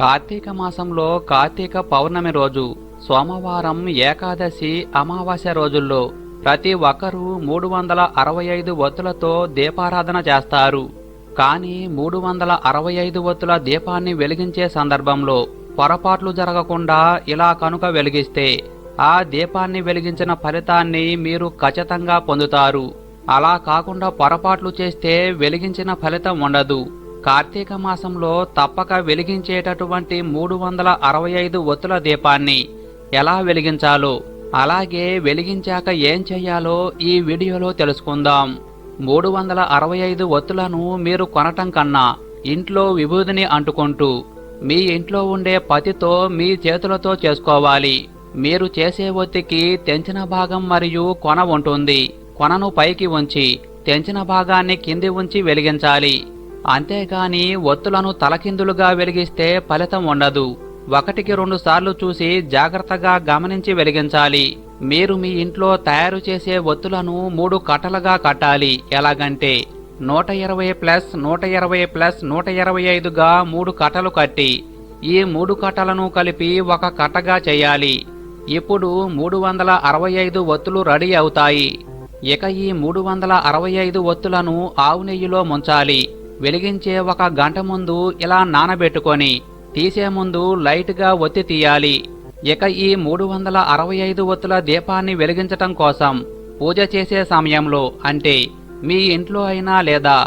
కార్తీక మాసంలో కార్తీక పౌర్ణమి రోజు సోమవారం ఏకాదశి అమావాస్య రోజుల్లో ప్రతి ఒక్కరూ మూడు వందల అరవై ఐదు ఒత్తులతో దీపారాధన చేస్తారు. కానీ మూడు వందల అరవై ఐదు ఒత్తుల దీపాన్ని వెలిగించే సందర్భంలో పొరపాట్లు జరగకుండా ఇలా కనుక వెలిగిస్తే ఆ దీపాన్ని వెలిగించిన ఫలితాన్ని మీరు ఖచ్చితంగా పొందుతారు. అలా కాకుండా పొరపాట్లు చేస్తే వెలిగించిన ఫలితం ఉండదు. కార్తీక మాసంలో తప్పక వెలిగించేటటువంటి మూడు వందల అరవై ఐదు ఒత్తుల దీపాన్ని ఎలా వెలిగించాలో అలాగే వెలిగించాక ఏం చేయాలో ఈ వీడియోలో తెలుసుకుందాం. మూడు వందల అరవై ఐదు ఒత్తులను మీరు కొనటం కన్నా ఇంట్లో విభూదిని అంటుకుంటూ మీ ఇంట్లో ఉండే పతితో మీ చేతులతో చేసుకోవాలి. మీరు చేసే ఒత్తికి తెంచిన భాగం మరియు కొన ఉంటుంది. కొనను పైకి ఉంచి తెంచిన భాగాన్ని కింది ఉంచి వెలిగించాలి. అంతేగాని ఒత్తులను తలకిందులుగా వెలిగిస్తే ఫలితం ఉండదు. ఒకటికి రెండు సార్లు చూసి జాగ్రత్తగా గమనించి వెలిగించాలి. మీరు మీ ఇంట్లో తయారు చేసే ఒత్తులను మూడు కట్టలుగా కట్టాలి. ఎలాగంటే నూట ఇరవై ప్లస్ నూట ఇరవై ప్లస్ నూట ఇరవై ఐదుగా మూడు కట్టలు కట్టి ఈ మూడు కట్టలను కలిపి ఒక కట్టగా చేయాలి. ఇప్పుడు మూడు వందల అరవై ఐదు ఒత్తులు రెడీ అవుతాయి. ఇక ఈ మూడు వందల అరవై ఐదు ఒత్తులను ఆవు నెయ్యిలో ముంచాలి. వెలిగించే ఒక గంట ముందు ఇలా నానబెట్టుకొని తీసే ముందు లైట్గా ఒత్తి తీయాలి. ఇక ఈ మూడు వందల అరవై ఐదు ఒత్తుల దీపాన్ని వెలిగించటం కోసం పూజ చేసే సమయంలో అంటే మీ ఇంట్లో అయినా లేదా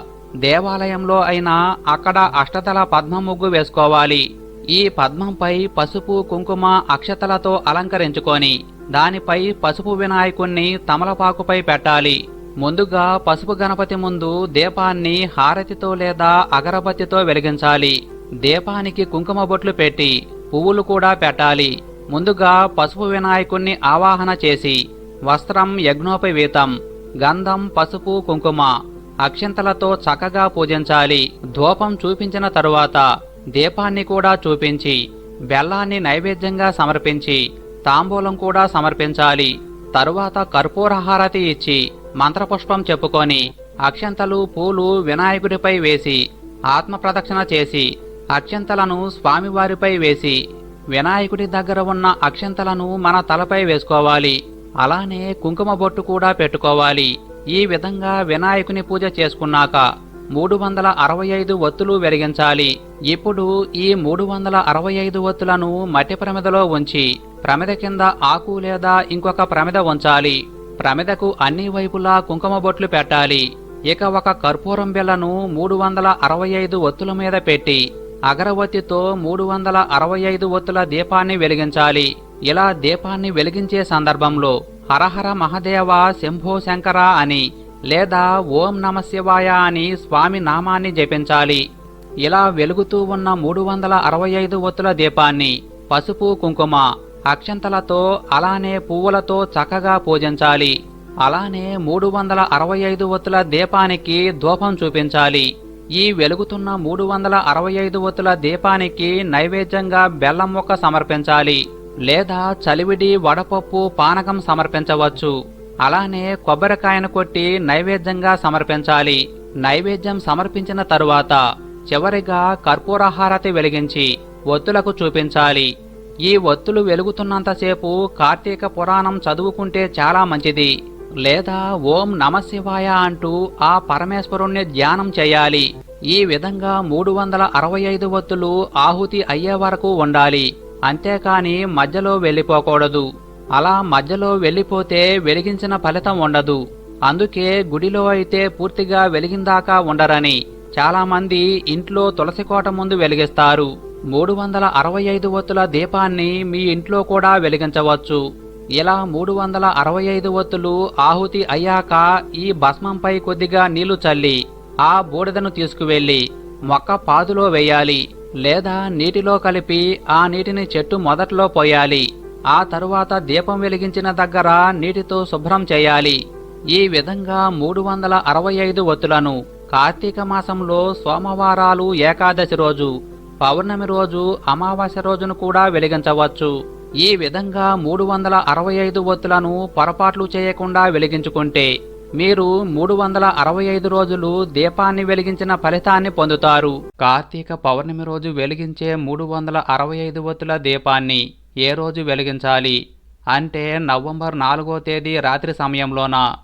దేవాలయంలో అయినా అక్కడ అష్టతల పద్మ ముగ్గు వేసుకోవాలి. ఈ పద్మంపై పసుపు కుంకుమ అక్షతలతో అలంకరించుకొని దానిపై పసుపు వినాయకుణ్ణి తమలపాకుపై పెట్టాలి. ముందుగా పసుపు గణపతి ముందు దీపాన్ని హారతితో లేదా అగరబత్తితో వెలిగించాలి. దీపానికి కుంకుమ బొట్లు పెట్టి పువ్వులు కూడా పెట్టాలి. ముందుగా పసుపు వినాయకుణ్ణి ఆవాహన చేసి వస్త్రం యజ్ఞోపవీతం గంధం పసుపు కుంకుమ అక్షంతలతో చక్కగా పూజించాలి. ధూపం చూపించిన తరువాత దీపాన్ని కూడా చూపించి బెల్లాన్ని నైవేద్యంగా సమర్పించి తాంబూలం కూడా సమర్పించాలి. తరువాత కర్పూర హారతి ఇచ్చి మంత్రపుష్పం చెప్పుకొని అక్షంతలు పూలు వినాయకుడిపై వేసి ఆత్మ ప్రదక్షిణ చేసి అక్షంతలను స్వామివారిపై వేసి వినాయకుడి దగ్గర ఉన్న అక్షంతలను మన తలపై వేసుకోవాలి. అలానే కుంకుమ బొట్టు కూడా పెట్టుకోవాలి. ఈ విధంగా వినాయకుని పూజ చేసుకున్నాక మూడు వందల అరవై ఐదు ఒత్తులు వెలిగించాలి. ఇప్పుడు ఈ మూడు వందల అరవై ఐదు ఒత్తులను మట్టి ప్రమిదలో ఉంచి ప్రమిద కింద ఆకు లేదా ఇంకొక ప్రమిద ఉంచాలి. ప్రమిదకు అన్ని వైపులా కుంకుమ బొట్లు పెట్టాలి. ఇక ఒక కర్పూరం బిళ్ళను మూడు వందల అరవై ఐదు ఒత్తుల మీద పెట్టి అగరవత్తితో మూడు వందల అరవై ఐదు ఒత్తుల దీపాన్ని వెలిగించాలి. ఇలా దీపాన్ని వెలిగించే సందర్భంలో హరహర మహదేవ శంభో శంకర అని లేదా ఓం నమ శివాయ అని స్వామి నామాన్ని జపించాలి. ఇలా వెలుగుతూ ఉన్న మూడు వందల అరవై ఐదు ఒత్తుల దీపాన్ని పసుపు కుంకుమ అక్షంతలతో అలానే పువ్వులతో చక్కగా పూజించాలి. అలానే మూడు వందల అరవై ఐదు ఒత్తుల దీపానికి ధూపం చూపించాలి. ఈ వెలుగుతున్న మూడు వందల అరవై ఐదు ఒత్తుల దీపానికి నైవేద్యంగా బెల్లం మొక్క సమర్పించాలి. లేదా చలివిడి వడపప్పు పానకం సమర్పించవచ్చు. అలానే కొబ్బరికాయను కొట్టి నైవేద్యంగా సమర్పించాలి. నైవేద్యం సమర్పించిన తరువాత చివరిగా కర్పూరహారతి వెలిగించి ఒత్తులకు చూపించాలి. ఈ ఒత్తులు వెలుగుతున్నంతసేపు కార్తీక పురాణం చదువుకుంటే చాలా మంచిది. లేదా ఓం నమశివాయ అంటూ ఆ పరమేశ్వరుణ్ణి ధ్యానం చేయాలి. ఈ విధంగా మూడు వందల అరవై ఐదు ఒత్తులు ఆహుతి అయ్యే వరకు ఉండాలి. అంతేకాని మధ్యలో వెళ్ళిపోకూడదు. అలా మధ్యలో వెళ్ళిపోతే వెలిగించిన ఫలితం ఉండదు. అందుకే గుడిలో అయితే పూర్తిగా వెలిగిందాకా ఉండరని చాలామంది ఇంట్లో తులసి కోట ముందు వెలిగిస్తారు. మూడు వందల అరవై ఐదు ఒత్తుల దీపాన్ని మీ ఇంట్లో కూడా వెలిగించవచ్చు. ఇలా మూడు వందల అరవై ఐదు ఒత్తులు ఆహుతి అయ్యాక ఈ భస్మంపై కొద్దిగా నీళ్ళు చల్లి ఆ బూడిదను తీసుకువెళ్ళి మొక్క పాదులో వేయాలి లేదా నీటిలో కలిపి ఆ నీటిని చెట్టు మొదట్లో పోయాలి. ఆ తరువాత దీపం వెలిగించిన దగ్గర నీటితో శుభ్రం చేయాలి. ఈ విధంగా మూడు వందల అరవై ఐదు ఒత్తులను కార్తీక మాసంలో సోమవారాలు ఏకాదశి రోజు పౌర్ణమి రోజు అమావాస్య రోజును కూడా వెలిగించవచ్చు. ఈ విధంగా మూడు వందల అరవై ఐదు ఒత్తులను పొరపాట్లు చేయకుండా వెలిగించుకుంటే మీరు మూడు వందల అరవై ఐదు రోజులు దీపాన్ని వెలిగించిన ఫలితాన్ని పొందుతారు. కార్తీక పౌర్ణమి రోజు వెలిగించే మూడు వందల అరవై ఐదు ఒత్తుల దీపాన్ని ఏ రోజు వెలిగించాలి? అంటే నవంబర్ నాలుగో తేదీ రాత్రి సమయంలోనా?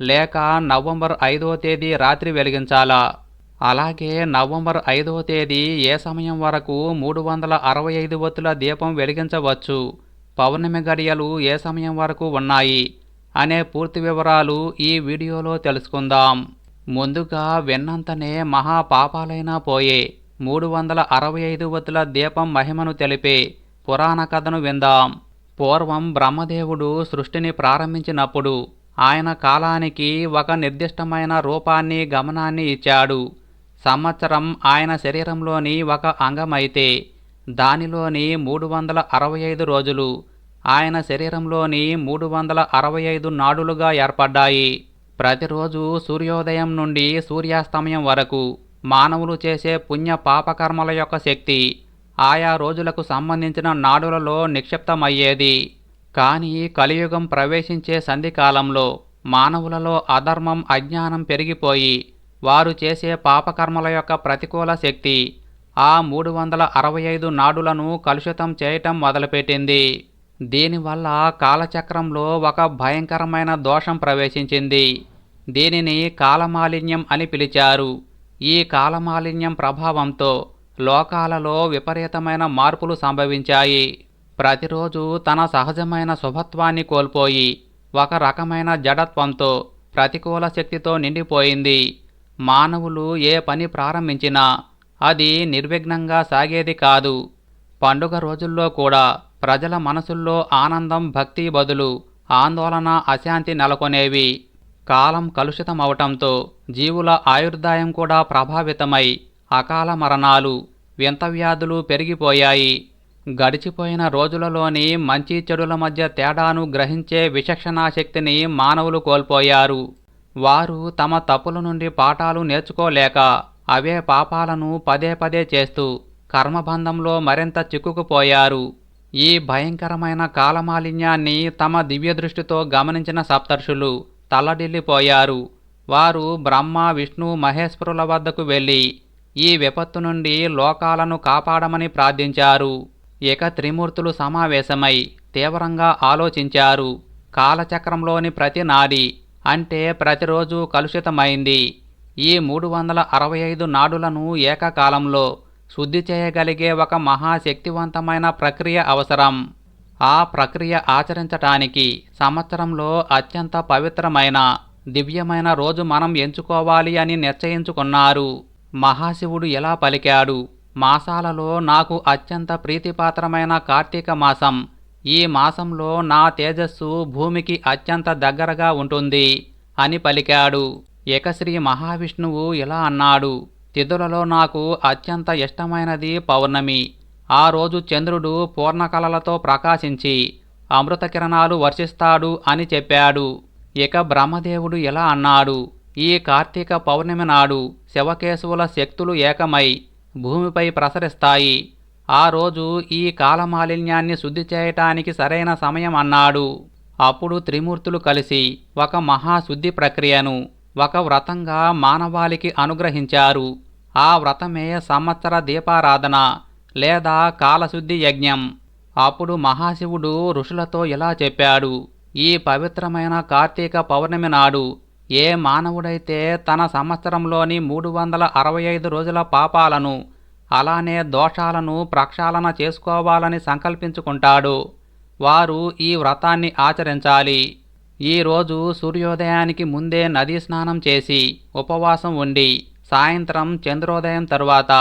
లేక నవంబర్ ఐదో తేదీ రాత్రి వెలిగించాలా? అలాగే నవంబర్ ఐదవ తేదీ ఏ సమయం వరకు మూడు వందల అరవై ఐదు వత్తుల దీపం వెలిగించవచ్చు? పౌర్ణమి గడియలు ఏ సమయం వరకు ఉన్నాయి? అనే పూర్తి వివరాలు ఈ వీడియోలో తెలుసుకుందాం. ముందుగా విన్నంతనే మహా పాపాలైనా పోయే మూడు వందల అరవై ఐదు వత్తుల దీపం మహిమను తెలిపే పురాణ కథను విందాం. పూర్వం బ్రహ్మదేవుడు సృష్టిని ప్రారంభించినప్పుడు ఆయన కాలానికి ఒక నిర్దిష్టమైన రూపాన్ని గమనాన్ని ఇచ్చాడు. సంవత్సరం ఆయన శరీరంలోని ఒక అంగమైతే దానిలోని మూడు వందల అరవై ఐదు రోజులు ఆయన శరీరంలోని మూడు వందల అరవై ఐదు నాడులుగా ఏర్పడ్డాయి. ప్రతిరోజు సూర్యోదయం నుండి సూర్యాస్తమయం వరకు మానవులు చేసే పుణ్య పాపకర్మల యొక్క శక్తి ఆయా రోజులకు సంబంధించిన నాడులలో నిక్షిప్తమయ్యేది. కానీ కలియుగం ప్రవేశించే సంధికాలంలో మానవులలో అధర్మం అజ్ఞానం పెరిగిపోయి వారు చేసే పాపకర్మల యొక్క ప్రతికూల శక్తి. ఆ మూడు వందల అరవై ఐదు నాడులను కలుషితం చేయటం మొదలుపెట్టింది. దీనివల్ల కాలచక్రంలో ఒక భయంకరమైన దోషం ప్రవేశించింది. దీనిని కాలమాలిన్యం అని పిలిచారు. ఈ కాలమాలిన్యం ప్రభావంతో లోకాలలో విపరీతమైన మార్పులు సంభవించాయి. ప్రతిరోజు తన సహజమైన శుభత్వాన్ని కోల్పోయి ఒక రకమైన జడత్వంతో ప్రతికూల శక్తితో నిండిపోయింది. మానవులు ఏ పని ప్రారంభించినా అది నిర్విఘ్నంగా సాగేది కాదు. పండుగ రోజుల్లో కూడా ప్రజల మనసుల్లో ఆనందం భక్తి బదులు ఆందోళన అశాంతి నెలకొనేవి. కాలం కలుషితమవటంతో జీవుల ఆయుర్దాయం కూడా ప్రభావితమై అకాల మరణాలు వింత వ్యాధులు పెరిగిపోయాయి. గడిచిపోయిన రోజులలోని మంచి చెడుల మధ్య తేడాను గ్రహించే విచక్షణాశక్తిని మానవులు కోల్పోయారు. వారు తమ తప్పుల నుండి పాఠాలు నేర్చుకోలేక అవే పాపాలను పదే పదే చేస్తూ కర్మబంధంలో మరింత చిక్కుకుపోయారు. ఈ భయంకరమైన కాలమాలిన్యాన్ని తమ దివ్యదృష్టితో గమనించిన సప్తర్షులు తల్లడిల్లిపోయారు. వారు బ్రహ్మ విష్ణు మహేశ్వరుల వద్దకు వెళ్ళి ఈ విపత్తు నుండి లోకాలను కాపాడమని ప్రార్థించారు. ఇక త్రిమూర్తులు సమావేశమై తీవ్రంగా ఆలోచించారు. కాలచక్రంలోని ప్రతి నాడి అంటే ప్రతిరోజు కలుషితమైంది. ఈ మూడు వందల అరవై ఐదు నాడులను ఏకకాలంలో శుద్ధి చేయగలిగే ఒక మహాశక్తివంతమైన ప్రక్రియ అవసరం. ఆ ప్రక్రియ ఆచరించటానికి సంవత్సరంలో అత్యంత పవిత్రమైన దివ్యమైన రోజు మనం ఎంచుకోవాలి అని నిశ్చయించుకున్నారు. మహాశివుడు ఎలా పలికాడు మాసాలలో నాకు అత్యంత ప్రీతిపాత్రమైన కార్తీక మాసం ఈ మాసంలో నా తేజస్సు భూమికి అత్యంత దగ్గరగా ఉంటుంది అని పలికాడు. ఇక శ్రీ మహావిష్ణువు ఇలా అన్నాడు. తిథులలో నాకు అత్యంత ఇష్టమైనది పౌర్ణమి. ఆ రోజు చంద్రుడు పూర్ణకళలతో ప్రకాశించి అమృత కిరణాలు వర్షిస్తాడు అని చెప్పాడు. ఇక బ్రహ్మదేవుడు ఇలా అన్నాడు. ఈ కార్తీక పౌర్ణమి నాడు శివకేశవుల శక్తులు ఏకమై భూమిపై ప్రసరిస్తాయి. ఆ రోజు ఈ కాలమాలిన్యాన్ని శుద్ధి చేయటానికి సరైన సమయం అన్నాడు. అప్పుడు త్రిమూర్తులు కలిసి ఒక మహాశుద్ధి ప్రక్రియను ఒక వ్రతంగా మానవాళికి అనుగ్రహించారు. ఆ వ్రతమే సంవత్సర దీపారాధన లేదా కాలశుద్ధి యజ్ఞం. అప్పుడు మహాశివుడు ఋషులతో ఇలా చెప్పాడు. ఈ పవిత్రమైన కార్తీక పౌర్ణమి నాడు ఏ మానవుడైతే తన సంవత్సరంలోని మూడు వందల అరవై ఐదు రోజుల పాపాలను అలానే దోషాలను ప్రక్షాళన చేసుకోవాలని సంకల్పించుకుంటాడు. వారు ఈ వ్రతాన్ని ఆచరించాలి. ఈరోజు సూర్యోదయానికి ముందే నదీ స్నానం చేసి ఉపవాసం ఉండి సాయంత్రం చంద్రోదయం తరువాత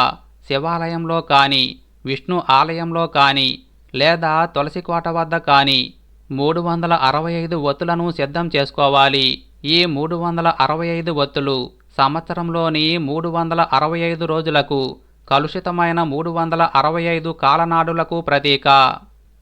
శివాలయంలో కానీ విష్ణు ఆలయంలో కానీ లేదా తులసికోట వద్ద కానీ మూడు వందల అరవై ఐదు ఒత్తులను సిద్ధం చేసుకోవాలి. ఈ మూడు వందల అరవై ఐదు ఒత్తులు సంవత్సరంలోని మూడు వందల అరవై ఐదు రోజులకు కలుషితమైన మూడు వందల అరవై ఐదు కాలనాడులకు ప్రతీక.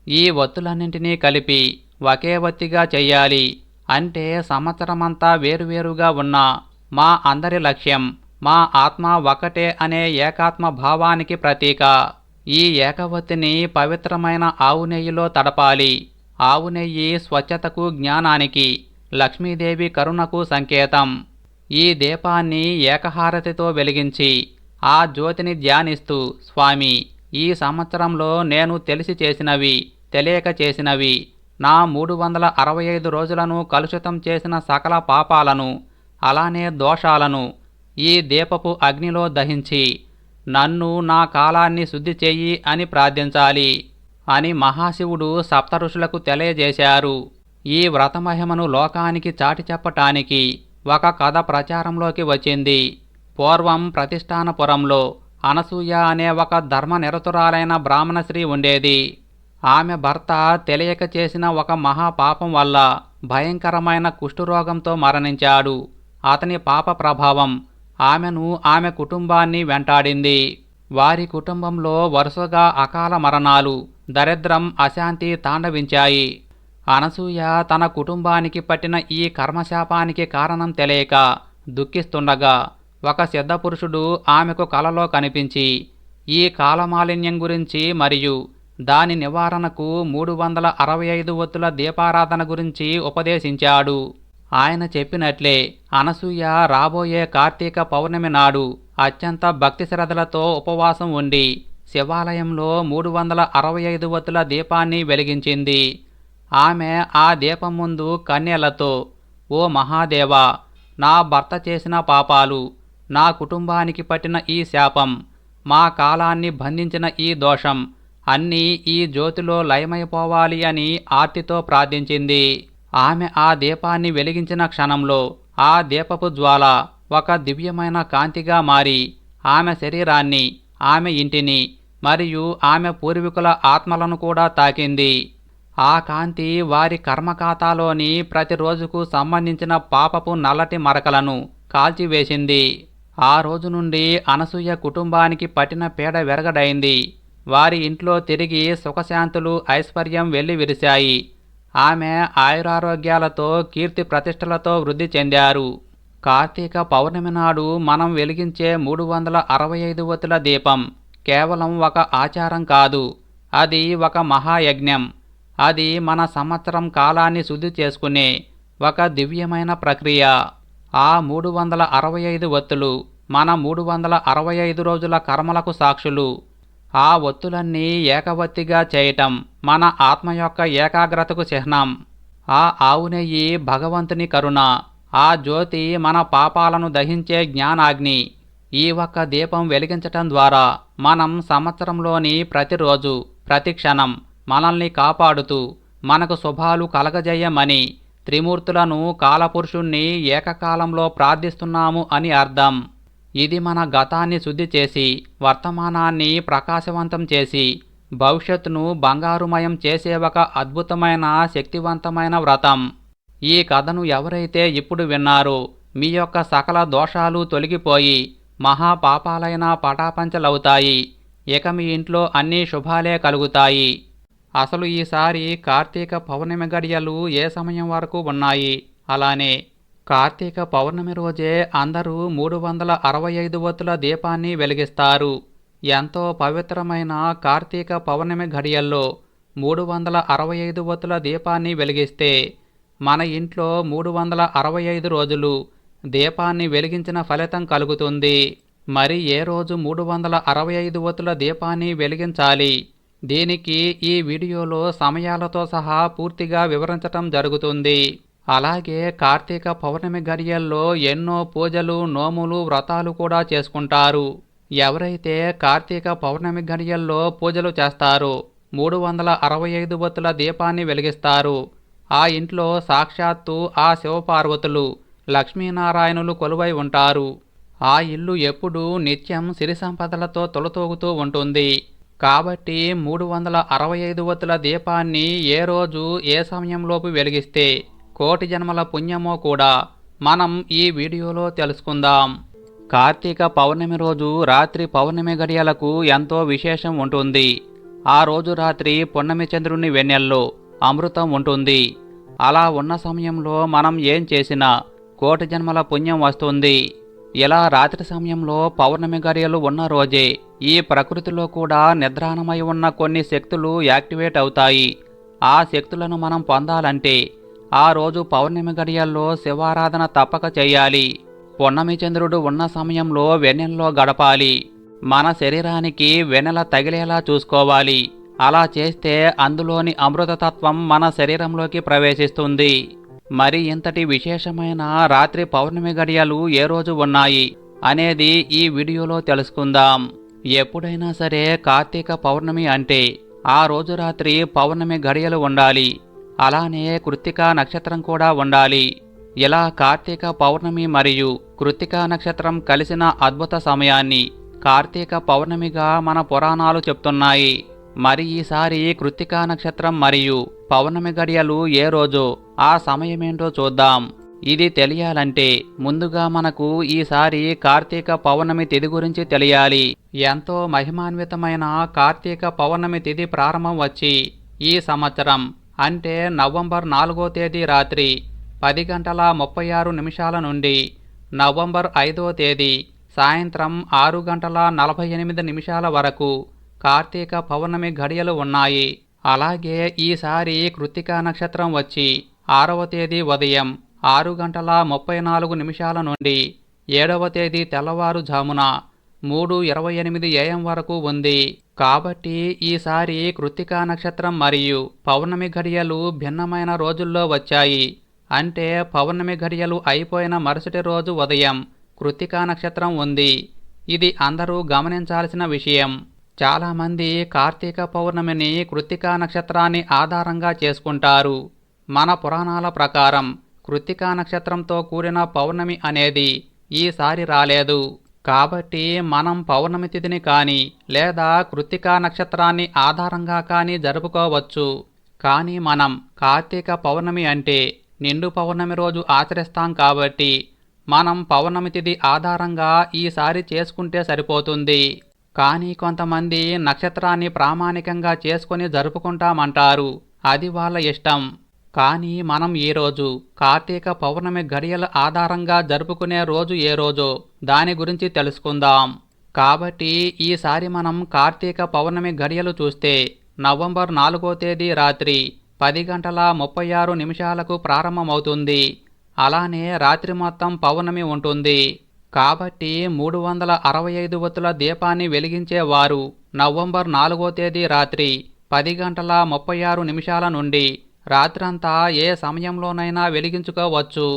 ఈ ఒత్తులన్నింటినీ కలిపి ఒకే ఒత్తిగా చెయ్యాలి. అంటే సంవత్సరమంతా వేరువేరుగా ఉన్న మా అందరి లక్ష్యం మా ఆత్మ ఒకటే అనే ఏకాత్మ భావానికి ప్రతీక. ఈ ఏకవత్తిని పవిత్రమైన ఆవు నెయ్యిలో తడపాలి. ఆవు నెయ్యి స్వచ్ఛతకు జ్ఞానానికి లక్ష్మీదేవి కరుణకు సంకేతం. ఈ దీపాన్ని ఏకహారతితో వెలిగించి ఆ జ్యోతిని ధ్యానిస్తూ స్వామి ఈ సంవత్సరంలో నేను తెలిసి చేసినవి తెలియక చేసినవి. నా మూడు వందల అరవై ఐదు రోజులను కలుషితం చేసిన సకల పాపాలను అలానే దోషాలను ఈ దీపపు అగ్నిలో దహించి నన్ను నా కాలాన్ని శుద్ధి చెయ్యి అని ప్రార్థించాలి అని మహాశివుడు సప్త ఋషులకు తెలియజేశారు. ఈ వ్రతమహిమను లోకానికి చాటి చెప్పటానికి ఒక కథ ప్రచారంలోకి వచ్చింది. పూర్వం ప్రతిష్టానపురంలో అనసూయ అనే ఒక ధర్మనిరతురాలైన బ్రాహ్మణశ్రీ ఉండేది. ఆమె భర్త తెలియక చేసిన ఒక మహాపాపం వల్ల భయంకరమైన కుష్ఠరోగంతో మరణించాడు. అతని పాప ప్రభావం ఆమెను ఆమె కుటుంబాన్ని వెంటాడింది. వారి కుటుంబంలో వరుసగా అకాల మరణాలు దరిద్రం అశాంతి తాండవించాయి. అనసూయ తన కుటుంబానికి పట్టిన ఈ కర్మశాపానికి కారణం తెలియక దుఃఖిస్తుండగా ఒక సిద్ధపురుషుడు ఆమెకు కలలో కనిపించి ఈ కాలమాలిన్యం గురించి మరియు దాని నివారణకు మూడు వందల అరవై ఐదు ఒత్తుల దీపారాధన గురించి ఉపదేశించాడు. ఆయన చెప్పినట్లే అనసూయ రాబోయే కార్తీక పౌర్ణమి నాడు అత్యంత భక్తి శ్రద్ధలతో ఉపవాసం ఉండి శివాలయంలో మూడు వందల అరవై ఐదు ఒత్తుల దీపాన్ని వెలిగించింది. ఆమె ఆ దీపం ముందు కన్యలతో ఓ మహాదేవా నా భర్త చేసిన పాపాలు నా కుటుంబానికి పట్టిన ఈ శాపం మా కాలాన్ని బంధించిన ఈ దోషం అన్నీ ఈ జ్యోతిలో లయమైపోవాలి అని ఆర్తితో ప్రార్థించింది. ఆమె ఆ దీపాన్ని వెలిగించిన క్షణంలో ఆ దీపపు జ్వాల ఒక దివ్యమైన కాంతిగా మారి ఆమె శరీరాన్ని ఆమె ఇంటిని మరియు ఆమె పూర్వీకుల ఆత్మలను కూడా తాకింది. ఆ కాంతి వారి కర్మఖాతాలోని ప్రతిరోజుకు సంబంధించిన పాపపు నల్లటి మరకలను కాల్చివేసింది. ఆ రోజు నుండి అనసూయ కుటుంబానికి పట్టిన పీడ వెరగడైంది. వారి ఇంట్లో తిరిగి సుఖశాంతులు ఐశ్వర్యం వెళ్ళి విరిశాయి ఆమె ఆయురారోగ్యాలతో కీర్తి ప్రతిష్టలతో వృద్ధి చెందారు. కార్తీక పౌర్ణమి నాడు మనం వెలిగించే మూడు వందల అరవై ఐదు వతుల దీపం కేవలం ఒక ఆచారం కాదు అది ఒక మహాయజ్ఞం. అది మన సంవత్సరం కాలాన్ని శుద్ధి చేసుకునే ఒక దివ్యమైన ప్రక్రియ. ఆ మూడు వందల అరవై ఐదు ఒత్తులు మన మూడు వందల అరవై ఐదు రోజుల కర్మలకు సాక్షులు. ఆ ఒత్తులన్నీ ఏకవత్తిగా చేయటం మన ఆత్మ యొక్క ఏకాగ్రతకు చిహ్నం. ఆ ఆవు నెయ్యి భగవంతుని కరుణ ఆ జ్యోతి మన పాపాలను దహించే జ్ఞానాగ్ని. ఈ ఒక్క దీపం వెలిగించటం ద్వారా మనం సంవత్సరంలోని ప్రతిరోజు ప్రతి క్షణం మనల్ని కాపాడుతూ మనకు శుభాలు కలగజేయమని త్రిమూర్తులను కాలపురుషుణ్ణి ఏకకాలంలో ప్రార్థిస్తున్నాము అని అర్థం. ఇది మన గతాన్ని శుద్ధి చేసి వర్తమానాన్ని ప్రకాశవంతం చేసి భవిష్యత్తును బంగారుమయం చేసే ఒక అద్భుతమైన శక్తివంతమైన వ్రతం. ఈ కథను ఎవరైతే ఇప్పుడు విన్నారో మీ యొక్క సకల దోషాలు తొలగిపోయి మహాపాపాలైన పటాపంచలవుతాయి. ఇక మీ ఇంట్లో అన్ని శుభాలే కలుగుతాయి. అసలు ఈసారి కార్తీక పౌర్ణమి గడియలు ఏ సమయం వరకు ఉన్నాయి? అలానే కార్తీక పౌర్ణమి రోజే అందరూ మూడు వందల అరవై ఐదు వత్తుల దీపాన్ని వెలిగిస్తారు. ఎంతో పవిత్రమైన కార్తీక పౌర్ణమి ఘడియల్లో మూడు వందల అరవై ఐదు వత్తుల దీపాన్ని వెలిగిస్తే మన ఇంట్లో మూడు వందల అరవై ఐదు రోజులు దీపాన్ని వెలిగించిన ఫలితం కలుగుతుంది. మరి ఏ రోజు మూడు వందల అరవై ఐదు వత్తుల దీపాన్ని వెలిగించాలి? దీనికి ఈ వీడియోలో సమయాలతో సహా పూర్తిగా వివరించటం జరుగుతుంది. అలాగే కార్తీక పౌర్ణమి గడియల్లో ఎన్నో పూజలు నోములు వ్రతాలు కూడా చేసుకుంటారు. ఎవరైతే కార్తీక పౌర్ణమి గడియల్లో పూజలు చేస్తారో మూడు వందల అరవై ఐదు బొత్తుల దీపాన్ని వెలిగిస్తారు. ఆ ఇంట్లో సాక్షాత్తు ఆ శివపార్వతులు లక్ష్మీనారాయణులు కొలువై ఉంటారు. ఆ ఇల్లు ఎప్పుడూ నిత్యం సిరి సంపదలతో తొలతూగుతూ ఉంటుంది. కాబట్టి మూడు వందల అరవై ఐదు వత్తుల దీపాన్ని ఏ రోజు ఏ సమయంలోపు వెలిగిస్తే కోటి జన్మల పుణ్యమో కూడా మనం ఈ వీడియోలో తెలుసుకుందాం. కార్తీక పౌర్ణమి రోజు రాత్రి పౌర్ణమి గడియలకు ఎంతో విశేషం ఉంటుంది. ఆ రోజు రాత్రి పున్నమి చంద్రుని వెన్నెల్లో అమృతం ఉంటుంది. అలా ఉన్న సమయంలో మనం ఏం చేసినా కోటి జన్మల పుణ్యం వస్తుంది. ఇలా రాత్రి సమయంలో పౌర్ణమి గడియలు ఉన్న రోజే ఈ ప్రకృతిలో కూడా నిద్రాణమై ఉన్న కొన్ని శక్తులు యాక్టివేట్ అవుతాయి. ఆ శక్తులను మనం పొందాలంటే ఆ రోజు పౌర్ణమి గడియల్లో శివారాధన తప్పక చేయాలి. పొన్నమి చంద్రుడు ఉన్న సమయంలో వెన్నెల్లో గడపాలి. మన శరీరానికి వెన్నెల తగిలేలా చూసుకోవాలి. అలా చేస్తే అందులోని అమృతతత్వం మన శరీరంలోకి ప్రవేశిస్తుంది. మరి ఇంతటి విశేషమైన రాత్రి పౌర్ణమి గడియలు ఏ రోజు ఉన్నాయి అనేది ఈ వీడియోలో తెలుసుకుందాం. ఎప్పుడైనా సరే కార్తీక పౌర్ణమి అంటే ఆ రోజు రాత్రి పౌర్ణమి గడియలు ఉండాలి. అలానే కృత్తికా నక్షత్రం కూడా ఉండాలి. ఇలా కార్తీక పౌర్ణమి మరియు కృత్తికా నక్షత్రం కలిసిన అద్భుత సమయాన్ని కార్తీక పౌర్ణమిగా మన పురాణాలు చెప్తున్నాయి. మరి ఈసారి కృత్తికా నక్షత్రం మరియు పౌర్ణమి గడియలు ఏ రోజు ఆ సమయమేంటో చూద్దాం. ఇది తెలియాలంటే ముందుగా మనకు ఈసారి కార్తీక పౌర్ణమి తిథి గురించి తెలియాలి. ఎంతో మహిమాన్వితమైన కార్తీక పౌర్ణమి తిథి ప్రారంభం వచ్చి ఈ సంవత్సరం అంటే నవంబర్ నాలుగో తేదీ రాత్రి పది గంటల ముప్పై ఆరు నిమిషాల నుండి నవంబర్ ఐదో తేదీ సాయంత్రం ఆరు గంటల నలభై ఎనిమిది నిమిషాల వరకు కార్తీక పౌర్ణమి ఘడియలు ఉన్నాయి. అలాగే ఈసారి కృత్తికా నక్షత్రం వచ్చి ఆరవ తేదీ ఉదయం ఆరు గంటల ముప్పై నాలుగు నిమిషాల నుండి ఏడవ తేదీ తెల్లవారుజామున మూడు ఇరవై ఎనిమిది ఏఎం వరకు ఉంది. కాబట్టి ఈసారి కృత్తికా నక్షత్రం మరియు పౌర్ణమి ఘడియలు భిన్నమైన రోజుల్లో వచ్చాయి. అంటే పౌర్ణమి ఘడియలు అయిపోయిన మరుసటి రోజు ఉదయం కృత్తికా నక్షత్రం ఉంది. ఇది అందరూ గమనించాల్సిన విషయం. చాలామంది కార్తీక పౌర్ణమిని కృత్తికా నక్షత్రాన్ని ఆధారంగా చేసుకుంటారు. మన పురాణాల ప్రకారం కృత్తికా నక్షత్రంతో కూడిన పౌర్ణమి అనేది ఈసారి రాలేదు. కాబట్టి మనం పౌర్ణమి తిథిని కానీ లేదా కృత్తికా నక్షత్రాన్ని ఆధారంగా కానీ జరుపుకోవచ్చు. కానీ మనం కార్తీక పౌర్ణమి అంటే నిండు పౌర్ణమి రోజు ఆచరిస్తాం కాబట్టి మనం పౌర్ణమి తిథి ఆధారంగా ఈసారి చేసుకుంటే సరిపోతుంది. కానీ కొంతమంది నక్షత్రాన్ని ప్రామాణికంగా చేసుకొని జరుపుకుంటామంటారు. అది వాళ్ళ ఇష్టం. కానీ మనం ఈ రోజు? కార్తీక పౌర్ణమి గడియల ఆధారంగా జరుపుకునే రోజు ఏ రోజో? దాని గురించి తెలుసుకుందాం. కాబట్టి ఈసారి మనం కార్తీక పౌర్ణమి గడియలు చూస్తే నవంబర్ నాలుగో తేదీ రాత్రి పది గంటల ముప్పై ఆరు నిమిషాలకు ప్రారంభమవుతుంది. అలానే రాత్రి మొత్తం పౌర్ణమి ఉంటుంది. కాబట్టి మూడు వందల అరవై ఐదు వత్తుల దీపాన్ని వెలిగించేవారు నవంబర్ నాలుగో తేదీ రాత్రి పది గంటల ముప్పై ఆరు నిమిషాల నుండి రాత్రంతా ఏ సమయంలోనైనా వెలిగించుకోవచ్చు.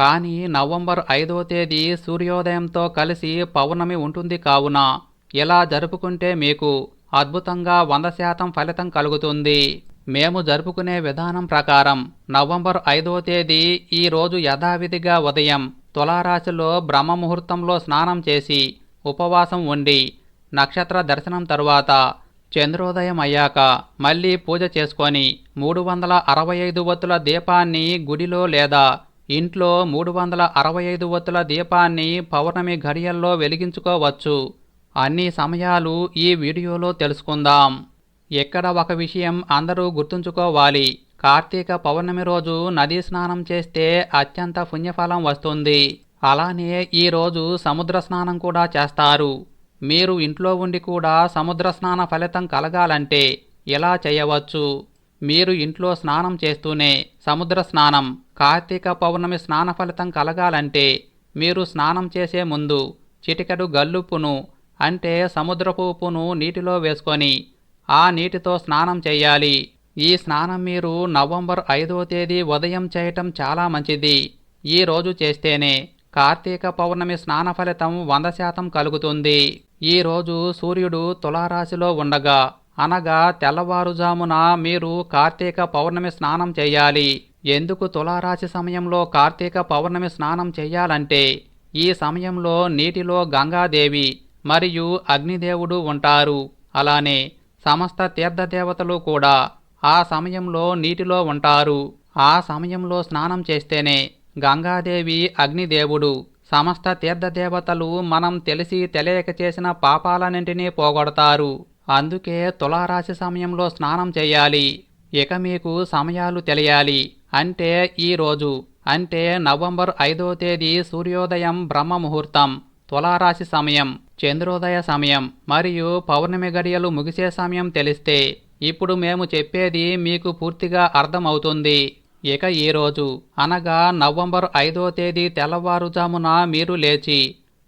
కానీ నవంబర్ ఐదో తేదీ సూర్యోదయంతో కలిసి పౌర్ణమి ఉంటుంది కావున ఇలా జరుపుకుంటే మీకు అద్భుతంగా వంద శాతం ఫలితం కలుగుతుంది. మేము జరుపుకునే విధానం ప్రకారం నవంబర్ ఐదో తేదీ ఈరోజు యథావిధిగా ఉదయం తులారాశిలో బ్రహ్మ ముహూర్తంలో స్నానం చేసి ఉపవాసం ఉండి నక్షత్ర దర్శనం తరువాత చంద్రోదయం అయ్యాక మళ్ళీ పూజ చేసుకొని మూడు వందల అరవై ఐదు వత్తుల దీపాన్ని గుడిలో లేదా ఇంట్లో మూడు వందల అరవై ఐదు వత్తుల దీపాన్ని పౌర్ణమి ఘడియల్లో వెలిగించుకోవచ్చు. అన్ని సమయాలు ఈ వీడియోలో తెలుసుకుందాం. ఇక్కడ ఒక విషయం అందరూ గుర్తుంచుకోవాలి. కార్తీక పౌర్ణమి రోజు నదీ స్నానం చేస్తే అత్యంత పుణ్యఫలం వస్తుంది. అలానే ఈ రోజు సముద్ర స్నానం కూడా చేస్తారు. మీరు ఇంట్లో ఉండి కూడా సముద్ర స్నాన ఫలితం కలగాలంటే ఇలా చేయవచ్చు? మీరు ఇంట్లో స్నానం చేస్తూనే సముద్ర స్నానం కార్తీక పౌర్ణమి స్నాన ఫలితం కలగాలంటే మీరు స్నానం చేసే ముందు చిటికెడు గల్లుప్పును అంటే సముద్రపు ఉప్పును నీటిలో వేసుకొని ఆ నీటితో స్నానం చేయాలి. ఈ స్నానం మీరు నవంబర్ ఐదవ తేదీ ఉదయం చేయటం చాలా మంచిది. ఈ రోజు చేస్తేనే కార్తీక పౌర్ణమి స్నాన ఫలితం వంద శాతం కలుగుతుంది. ఈరోజు సూర్యుడు తులారాశిలో ఉండగా అనగా తెల్లవారుజామున మీరు కార్తీక పౌర్ణమి స్నానం చేయాలి. ఎందుకు తులారాశి సమయంలో కార్తీక పౌర్ణమి స్నానం చేయాలంటే ఈ సమయంలో నీటిలో గంగాదేవి మరియు అగ్నిదేవుడు ఉంటారు. అలానే సమస్త తీర్థదేవతలు కూడా ఆ సమయంలో నీటిలో ఉంటారు. ఆ సమయంలో స్నానం చేస్తేనే గంగాదేవి అగ్నిదేవుడు సమస్త తీర్థదేవతలు మనం తెలిసి తెలియక చేసిన పాపాలన్నింటినీ పోగొడతారు. అందుకే తులారాశి సమయంలో స్నానం చేయాలి. ఇక మీకు సమయాలు తెలియాలి. అంటే ఈ రోజు. అంటే నవంబర్ ఐదో తేదీ సూర్యోదయం బ్రహ్మ ముహూర్తం తులారాశి సమయం చంద్రోదయ సమయం మరియు పౌర్ణమి గడియలు ముగిసే సమయం తెలిస్తే ఇప్పుడు మేము చెప్పేది మీకు పూర్తిగా అర్థమవుతుంది. ఇక ఈ రోజు అనగా నవంబర్ ఐదో తేదీ తెల్లవారుజామున మీరు లేచి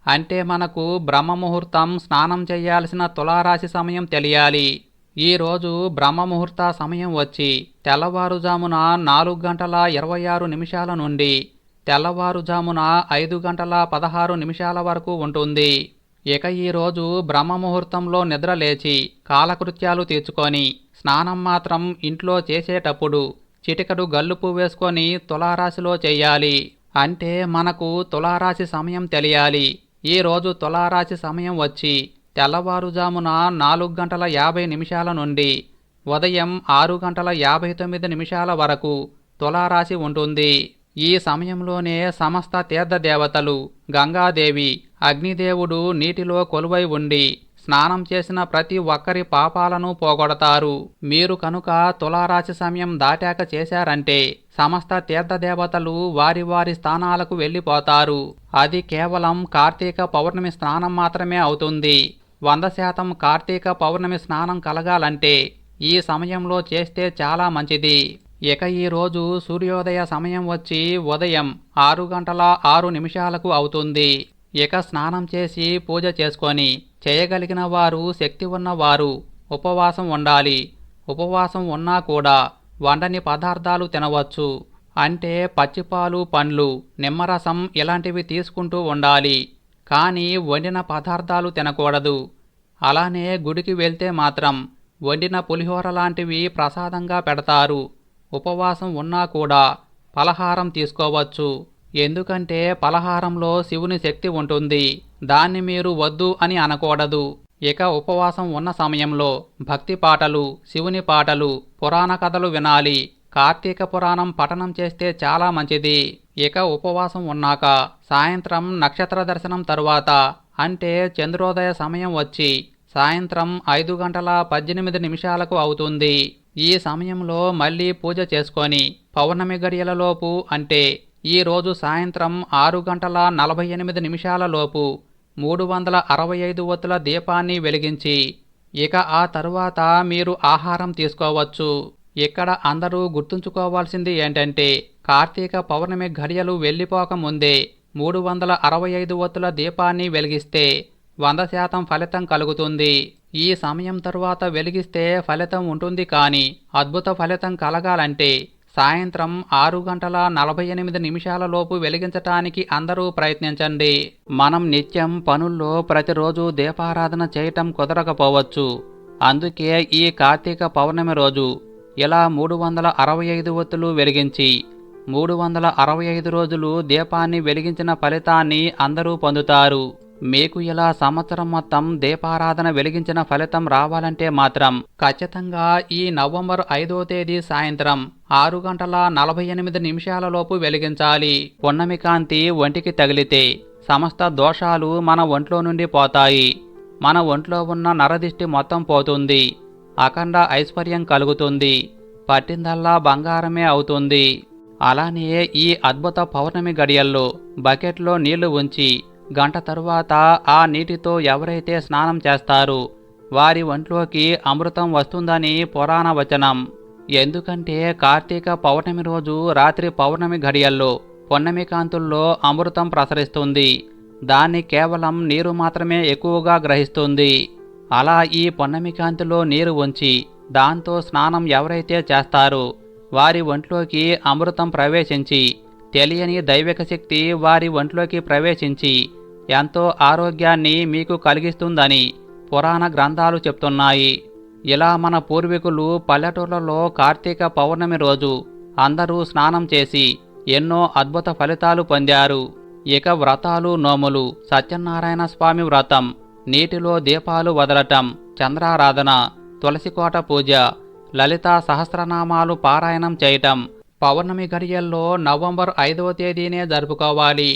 అంటే మనకు బ్రహ్మముహూర్తం స్నానం చేయాల్సిన తులారాశి సమయం తెలియాలి. ఈరోజు బ్రహ్మముహూర్త సమయం వచ్చి తెల్లవారుజామున నాలుగు గంటల ఇరవై ఆరు నిమిషాల నుండి తెల్లవారుజామున ఐదు గంటల పదహారు నిమిషాల వరకు ఉంటుంది. ఇక ఈ రోజు బ్రహ్మముహూర్తంలో నిద్ర లేచి కాలకృత్యాలు తీర్చుకొని స్నానం మాత్రం ఇంట్లో చేసేటప్పుడు చిటికడు గల్లుపు వేసుకొని తులారాశిలో చెయ్యాలి అంటే మనకు తులారాశి సమయం తెలియాలి. ఈరోజు తులారాశి సమయం వచ్చి తెల్లవారుజామున నాలుగు గంటల యాభై నిమిషాల నుండి ఉదయం ఆరు గంటల యాభై తొమ్మిది నిమిషాల వరకు తులారాశి ఉంటుంది. ఈ సమయంలోనే సమస్త తీర్థదేవతలు గంగాదేవి అగ్నిదేవుడు నీటిలో కొలువై ఉండి స్నానం చేసిన ప్రతి ఒక్కరి పాపాలను పోగొడతారు. మీరు కనుక తులారాశి సమయం దాటాక చేశారంటే సమస్త తీర్థదేవతలు వారి వారి స్థానాలకు వెళ్ళిపోతారు. అది కేవలం కార్తీక పౌర్ణమి స్నానం మాత్రమే అవుతుంది. వంద శాతం కార్తీక పౌర్ణమి స్నానం కలగాలంటే ఈ సమయంలో చేస్తే చాలా మంచిది. ఇక ఈరోజు సూర్యోదయ సమయం వచ్చి ఉదయం ఆరు గంటల ఆరు నిమిషాలకు అవుతుంది. ఇక స్నానం చేసి పూజ చేసుకొని చేయగలిగిన వారు శక్తి ఉన్నవారు ఉపవాసం ఉండాలి. ఉపవాసం ఉన్నా కూడా వండని పదార్థాలు తినవచ్చు. అంటే పచ్చిపాలు పండ్లు నిమ్మరసం ఇలాంటివి తీసుకుంటూ ఉండాలి. కానీ వండిన పదార్థాలు తినకూడదు. అలానే గుడికి వెళ్తే మాత్రం వండిన పులిహోర లాంటివి ప్రసాదంగా పెడతారు. ఉపవాసం ఉన్నా కూడా పలహారం తీసుకోవచ్చు. ఎందుకంటే పలహారంలో శివుని శక్తి ఉంటుంది. దాన్ని మీరు వద్దు అని అనకూడదు. ఇక ఉపవాసం ఉన్న సమయంలో భక్తి పాటలు శివుని పాటలు పురాణ కథలు వినాలి. కార్తీక పురాణం పఠనం చేస్తే చాలా మంచిది. ఇక ఉపవాసం ఉన్నాక సాయంత్రం నక్షత్ర దర్శనం తరువాత అంటే చంద్రోదయ సమయం వచ్చి సాయంత్రం ఐదు గంటల పద్దెనిమిది నిమిషాలకు అవుతుంది. ఈ సమయంలో మళ్ళీ పూజ చేసుకొని పౌర్ణమి గడియలలోపు అంటే ఈరోజు సాయంత్రం ఆరు గంటల నలభై ఎనిమిది నిమిషాల లోపు మూడు వందల అరవై ఐదు వత్తుల దీపాన్ని వెలిగించి ఇక ఆ తరువాత మీరు ఆహారం తీసుకోవచ్చు. ఇక్కడ అందరూ గుర్తుంచుకోవాల్సింది ఏంటంటే కార్తీక పౌర్ణమి ఘడియలు వెళ్ళిపోకముందే మూడు వందల అరవై ఐదు వత్తుల దీపాన్ని వెలిగిస్తే వంద శాతం ఫలితం కలుగుతుంది. ఈ సమయం తరువాత వెలిగిస్తే ఫలితం ఉంటుంది కానీ అద్భుత ఫలితం కలగాలంటే సాయంత్రం ఆరు గంటల నలభై ఎనిమిది నిమిషాల లోపు వెలిగించటానికి అందరూ ప్రయత్నించండి. మనం నిత్యం పనుల్లో ప్రతిరోజు దీపారాధన చేయటం కుదరకపోవచ్చు. అందుకే ఈ కార్తీక పౌర్ణమి రోజు ఇలా మూడు వందల అరవై ఐదు ఒత్తులు వెలిగించి మూడు వందల అరవై ఐదు రోజులు దీపాన్ని వెలిగించిన ఫలితాన్ని అందరూ పొందుతారు. మీకు ఇలా సంవత్సరం మొత్తం దీపారాధన వెలిగించిన ఫలితం రావాలంటే మాత్రం ఖచ్చితంగా ఈ నవంబర్ ఐదో తేదీ సాయంత్రం ఆరు గంటల నలభై ఎనిమిది నిమిషాలలోపు వెలిగించాలి. పున్నమి కాంతి ఒంటికి తగిలితే సమస్త దోషాలు మన ఒంట్లో నుండి పోతాయి. మన ఒంట్లో ఉన్న నరదిష్టి మొత్తం పోతుంది. అఖండ ఐశ్వర్యం కలుగుతుంది. పట్టిందల్లా బంగారమే అవుతుంది. అలానే ఈ అద్భుత పౌర్ణమి గడియల్లో బకెట్లో నీళ్ళు ఉంచి గంట తరువాత ఆ నీటితో ఎవరైతే స్నానం చేస్తారు వారి ఒంట్లోకి అమృతం వస్తుందని పురాణ వచనం. ఎందుకంటే కార్తీక పౌర్ణమి రోజు రాత్రి పౌర్ణమి ఘడియల్లో పొన్నమి కాంతుల్లో అమృతం ప్రసరిస్తుంది. దాన్ని కేవలం నీరు మాత్రమే ఎక్కువగా గ్రహిస్తుంది. అలా ఈ పొన్నమి కాంతిలో నీరు ఉంచి దాంతో స్నానం ఎవరైతే చేస్తారో వారి ఒంట్లోకి అమృతం ప్రవేశించి తెలియని దైవిక శక్తి వారి ఒంట్లోకి ప్రవేశించి ఎంతో ఆరోగ్యాన్ని మీకు కలిగిస్తుందని పురాణ గ్రంథాలు చెప్తున్నాయి. ఇలా మన పూర్వీకులు పల్లెటూర్లలో కార్తీక పౌర్ణమి రోజు అందరూ స్నానం చేసి ఎన్నో అద్భుత ఫలితాలు పొందారు. ఇక వ్రతాలు నోములు సత్యనారాయణ స్వామి వ్రతం నీటిలో దీపాలు వదలటం చంద్రారాధన తులసికోట పూజ లలితా సహస్రనామాలు పారాయణం చేయటం పౌర్ణమి గడియల్లో నవంబర్ ఐదవ తేదీనే జరుపుకోవాలి.